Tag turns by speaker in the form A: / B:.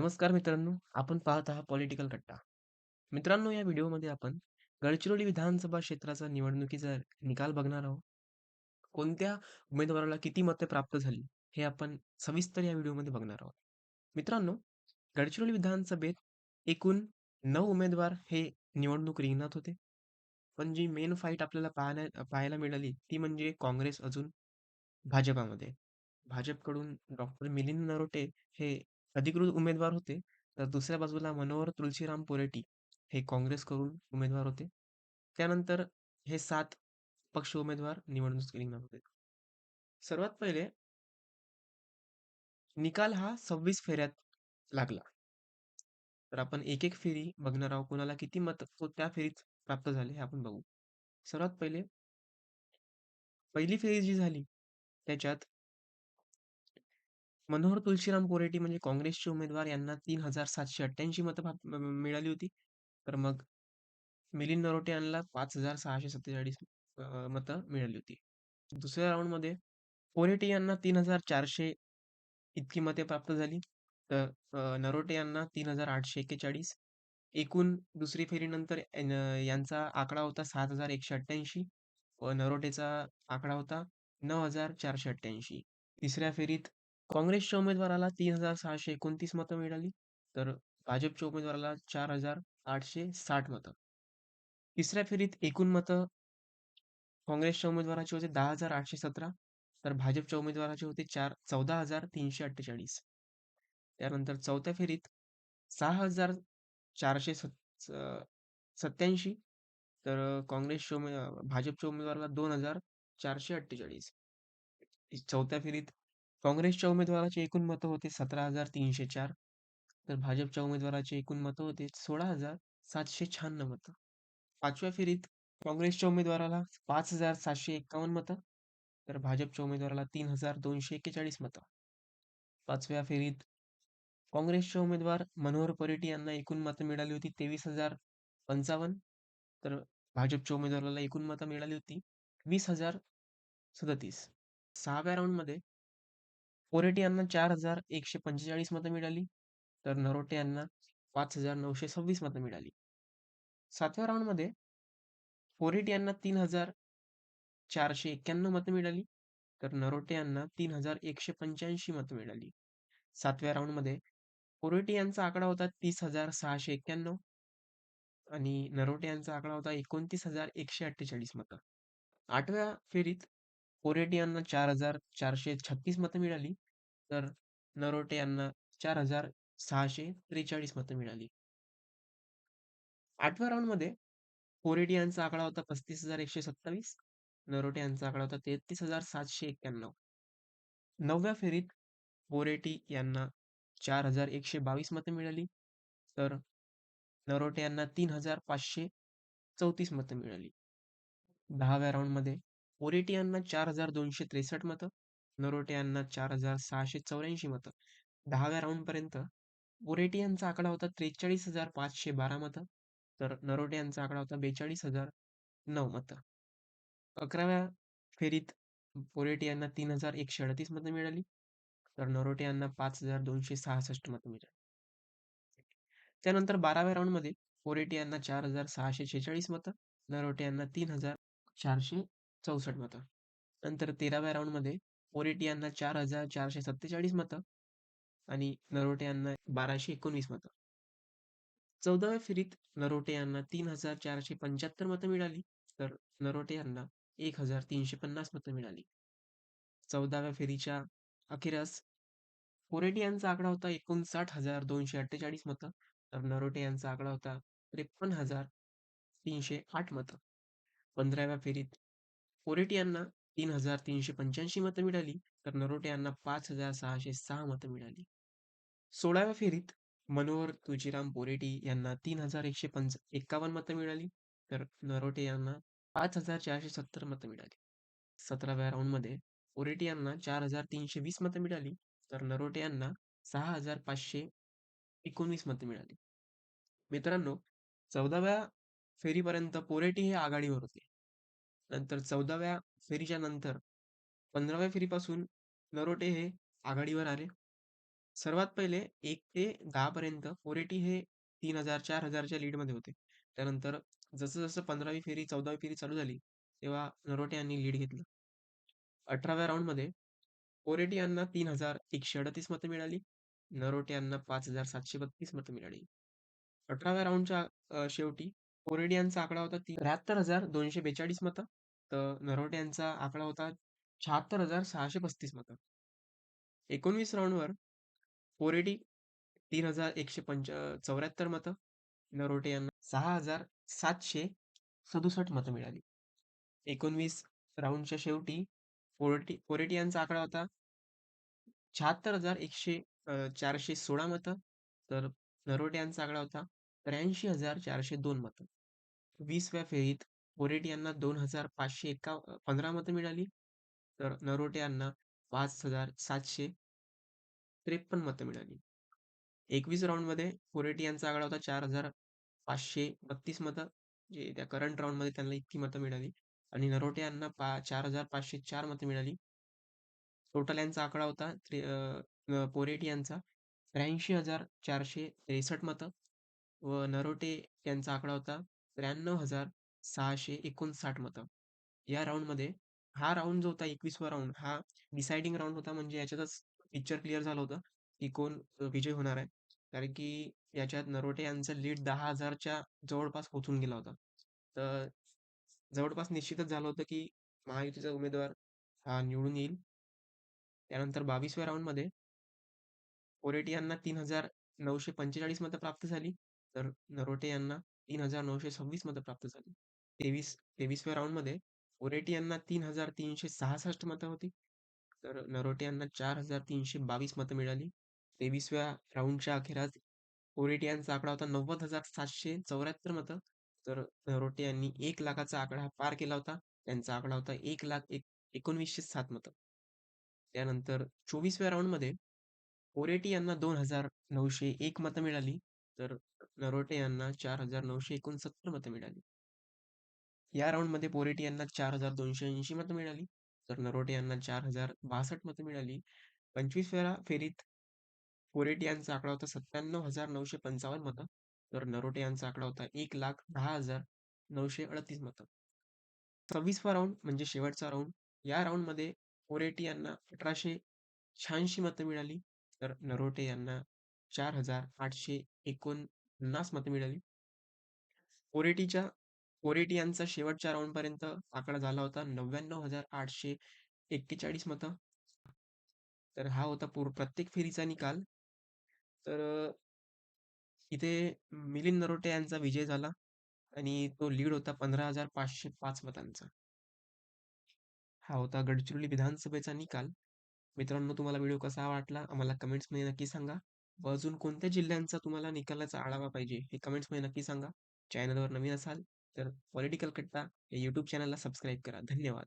A: नमस्कार मित्रांनो, आपण पाहत आहात पॉलिटिकल कट्टा. मित्रांनो, या व्हिडिओमध्ये आपण गडचिरोली विधानसभा क्षेत्राचा निवडणुकीचा निकाल बघणार आहोत. कोणत्या उमेदवाराला किती मते प्राप्त झाली, हे आपण सविस्तर या व्हिडिओमध्ये बघणार आहोत. मित्रांनो, गडचिरोली विधानसभेत एकूण नऊ उमेदवार हे निवडणूक रिंगणात होते. पण जी मेन फाईट आपल्याला पाहण्या पाहायला मिळाली, ती म्हणजे काँग्रेस अजून भाजपामध्ये. भाजपकडून डॉक्टर मिलिंद नरोटे हे अधिकृत उमेदवार होते. तर दुसऱ्या बाजूला मनोहर तुळशीराम पोरेटी हे काँग्रेसकडून उमेदवार होते. त्यानंतर हे सात पक्ष उमेदवार निवडणूक रिंगणात होते. सर्वात पहिले निकाल हा 26 फेऱ्यात लागला. तर आपण एक-एक फेरी बघणार आहोत. कोणाला किती मत त्या फेरीत प्राप्त झाले हे आपण बघू. सर्वात पहिले पहिली फेरी जी झाली त्याच्यात मनोहर तुळशीराम कोरेटी म्हणजे काँग्रेसचे उमेदवार यांना तीन हजार सातशे अठ्ठ्याऐंशी मतं मिळाली होती. तर मग मिलिंद नरोटे यांना पाच हजार सहाशे सत्तेचाळीस मतं मिळाली होती. दुसऱ्या राऊंडमध्ये कोरेटी यांना तीन हजार चारशे इतकी मते प्राप्त झाली. तर नरोटे यांना तीन हजार आठशे एक्केचाळीस एकूण दुसरी फेरीनंतर यांचा आकडा होता सात हजार एकशे अठ्ठ्याऐंशी व नरोटेचा आकडा होता नऊ हजार चारशे अठ्ठ्याऐंशी तिसऱ्या फेरीत काँग्रेसच्या उमेदवाराला तीन हजार सहाशे एकोणतीस मतं मिळाली तर भाजपच्या उमेदवाराला चार हजार आठशे साठ मतं. तिसऱ्या फेरीत एकूण मतं काँग्रेसच्या उमेदवाराचे होते दहा हजार आठशे सतरा तर भाजपच्या उमेदवाराचे होते चार चौदा हजार तीनशे अठ्ठेचाळीस. त्यानंतर चौथ्या फेरीत सहा हजार चारशे सत् सत्याऐंशी तर काँग्रेसच्या उमे भाजपच्या उमेदवाराला दोन हजार चारशे अठ्ठेचाळीस. चौथ्या फेरीत काँग्रेसच्या उमेदवाराचे एकूण मतं होते सतरा हजार तीनशे चार तर भाजपच्या उमेदवाराचे एकूण मतं होते सोळा हजार सातशे शहाण्णव मतं. पाचव्या फेरीत काँग्रेसच्या उमेदवाराला पाच हजार सातशे एक्कावन्न मतं तर भाजपच्या उमेदवाराला तीन हजार दोनशे एक्केचाळीस मतं. पाचव्या फेरीत काँग्रेसचे उमेदवार मनोहर परेटी यांना एकूण मतं मिळाली होती तेवीस हजार पंचावन्न तर भाजपच्या उमेदवाराला एकूण मतं मिळाली होती वीस हजार सदतीस. सहाव्या राऊंडमध्ये पोरेटी यांना चार हजार एकशे पंचेचाळीस मतं मिळाली. तर नरोटे यांना पाच हजार नऊशे सव्वीस मतं मिळाली. सातव्या राऊंडमध्ये पोरेटी यांना तीन हजार चारशे एक्क्याण्णव मतं मिळाली. तर नरोटे यांना तीन हजार एकशे पंच्याऐंशी मतं मिळाली. सातव्या राऊंडमध्ये पोरेटी यांचा आकडा होता तीस हजार सहाशे एक्क्याण्णव आणि नरोटे यांचा आकडा होता एकोणतीस हजार एकशे अठ्ठेचाळीस मतं. आठव्या फेरीत कोरेटे यांना चार हजार चारशे छत्तीस मतं मिळाली तर नरोटे यांना चार हजार सहाशे त्रेचाळीस मतं मिळाली. आठव्या राऊंडमध्ये कोरेटे यांचा आकडा होता पस्तीस हजार एकशे सत्तावीस नरोटे यांचा आकडा होता तेहतीस हजार सातशे एक्क्याण्णव नवव्या फेरीत पोरेटी यांना चार हजार एकशे बावीस मतं मिळाली तर नरोटे यांना तीन हजार पाचशे चौतीस मतं मिळाली. दहाव्या राऊंडमध्ये ओरेटी यांना चार हजार दोनशे त्रेसष्ट मतं नरोटे यांना चार हजार सहाशे चौऱ्याऐंशी मतं. दहाव्या राऊंडपर्यंत ओरेटी यांचा आकडा होता त्रेचाळीस हजार पाचशे बारा मतं तर नरोटे यांचा आकडा होता बेचाळीस हजार नऊ मतं. अकराव्या फेरीत ओरेटी यांना तीन हजार एकशे अडतीस मतं मिळाली तर नरोटे यांना पाच हजार दोनशे सहासष्ट मतं मिळाली. त्यानंतर बाराव्या राऊंडमध्ये ओरेटी यांना चार हजार सहाशे छेचाळीस मतं नरोटे यांना तीन हजार चारशे चौसष्ट मतं. नंतर तेराव्या राऊंडमध्ये ओरेटी यांना चार हजार चारशे सत्तेचाळीस मतं आणि नरोटे यांना बाराशे एकोणवीस मतं. चौदाव्या फेरीत नरोटे यांना तीन हजार चारशे पंच्याहत्तर मतं मिळाली तर नरोटे यांना एक हजार तीनशे पन्नास मतं मिळाली. चौदाव्या फेरीच्या अखेरस कोरेटी यांचा आकडा होता एकोणसाठ हजार दोनशे अठ्ठेचाळीस मतं तर नरोटे यांचा आकडा होता त्रेपन्न हजार तीनशे आठ मतं. पंधराव्या फेरीत कोरेटी यांना तीन हजार तीनशे पंच्याऐंशी मतं मिळाली तर नरोटे यांना पाच हजार सहाशे सहा मतं मिळाली. सोळाव्या फेरीत मनोहर तुजीराम पोरेटी यांना तीन हजार एकशे पंच एक्कावन्न मतं मिळाली तर नरोटे यांना पाच हजार चारशे सत्तर मतं मिळाली. सतराव्या राऊंडमध्ये पोरेटी यांना चार हजार तीनशे वीस मतं मिळाली तर नरोटे यांना सहा हजार पाचशे एकोणवीस मतं मिळाली. मित्रांनो चौदाव्या फेरीपर्यंत पोरेटी हे आघाडीवर होते. नंतर चौदाव्या फेरीच्या नंतर पंधराव्या फेरीपासून नरोटे हे आघाडीवर आले सर्वात पहिले एक ते दहापर्यंत फोरेटी हे तीन हजार चार हजारच्या लीडमध्ये होते. त्यानंतर जसं-जसं 15वी फेरी, 14वी फेरी चालू झाली, तेव्हा नरोटे यांनी लीड घेतलं. 18व्या राउंडमध्ये कोरेटी यांना 3138 मतं मिळाली. नरोटे यांना 5732 मतं मिळाली. अठराव्या राऊंडच्या शेवटी कोरेटी यांचा आकडा होता 73242 मतं. तर नरोटे यांचा आकडा होता शहात्तर हजार सहाशे पस्तीस मतं. एकोणवीस राऊंडवर फोरेटी तीन हजार एकशे पंच चौऱ्याहत्तर मतं. नरोटे यांना सहा हजार सातशे सदुसष्ट मतं मिळाली. एकोणवीस राऊंडच्या शेवटी फोरेटी फोरेटी यांचा आकडा होता शहात्तर हजार एकशे चारशे सोळा मतं. तर नरोटे यांचा आकडा होता त्र्याऐंशी हजार चारशे दोन मतं. वीसव्या फेरीत कोरेट यांना दोन हजार पाचशे एका पंधरा मतं मिळाली. तर नरोटे यांना पाच हजार सातशे त्रेपन्न मतं मिळाली. एकवीस राऊंडमध्ये कोरेटी यांचा आकडा होता चार हजार पाचशे बत्तीस मतं जे त्या करंट राऊंडमध्ये त्यांना इतकी मतं मिळाली. आणि नरोटे यांना पा चार हजार पाचशे चार मतं मिळाली. टोटल यांचा आकडा होता पोरेट यांचा त्र्याऐंशी हजार चारशे त्रेसष्ट मतं व नरोटे यांचा आकडा होता त्र्याण्णव हजार 93659 मतं. या राऊंडमध्ये हा राऊंड जो होता एकवीसवा राऊंड हा डिसाइडिंग राऊंड होता. म्हणजे याच्यातच पिक्चर क्लिअर झालं होतं, की कोण विजय होणार आहे. कारण की याच्यात नरोटे यांचं लीड 10,000च्या जवळपास पोहोचून गेला होता. तर जवळपास निश्चितच झालं होतं, की महायुतीचा उमेदवार हा निवडून येईल. त्यानंतर बावीसव्या राऊंडमध्ये कोरेटी यांना 3945 मतं प्राप्त झाली. तर नरोटे यांना 3926 मतं प्राप्त झाली. तेवीस 23व्या राउंडमध्ये ओरेटी यांना तीन हजार तीनशे सहासष्ट मतं होती. तर नरोटे यांना चार हजार तीनशे बावीस मतं मिळाली. तेवीसव्या राऊंडच्या अखेरात ओरेटी यांचा आकडा होता नव्वद हजार सातशे चौऱ्याहत्तर मतं. तर नरोटे यांनी एक लाखाचा आकडा पार केला होता. त्यांचा आकडा होता एक लाख एक एकोणवीसशे सात मतं. त्यानंतर चोवीसव्या राऊंडमध्ये ओरेटी यांना दोन हजार नऊशे एक मतं मिळाली. तर नरोटे यांना चार हजार नऊशे एकोणसत्तर मतं मिळाली. या राऊंडमध्ये पोरेटी यांना चार हजार दोनशे ऐंशी मतं मिळाली तर नरोटे यांना चार हजार बासष्ट मतं मिळाली. पंचवीस वेळा फेरीत पोरेटी यांचा आकडा होता सत्त्याण्णव हजार नऊशे पंचावन्न मतं तर नरोटे यांचा आकडा होता एक लाख दहा हजार नऊशे अडतीस मतं. सव्वीसवा राऊंड म्हणजे शेवटचा राऊंड. या राऊंडमध्ये पोरेटी यांना अठराशे शहाऐंशी मतं मिळाली तर नरोटे यांना चार हजार आठशे एकोणपन्नास मतं मिळाली. पोरेटीच्या कोरेटी यांचा शेवटच्या राउंडपर्यंत आकडा झाला होता 99841 मतं. तर हा होता पूर प्रत्येक फेरीचा निकाल. तर इथे मिलिंद नरोटे यांचा विजय झाला आणि तो लीड होता 15505 मतांचा. हा होता गडचिरोली विधानसभेचा निकाल. मित्रांनो, तुम्हाला व्हिडिओ कसा वाटला आम्हाला कमेंट्समध्ये नक्की सांगा. व अजून कोणत्या जिल्ह्यांचा तुम्हाला निकालाचा आढावा पाहिजे हे कमेंट्समध्ये नक्की सांगा. चॅनलवर नवीन असाल तर पॉलिटिकल कट्टा या यूट्यूब चॅनलला सबस्क्राईब करा. धन्यवाद.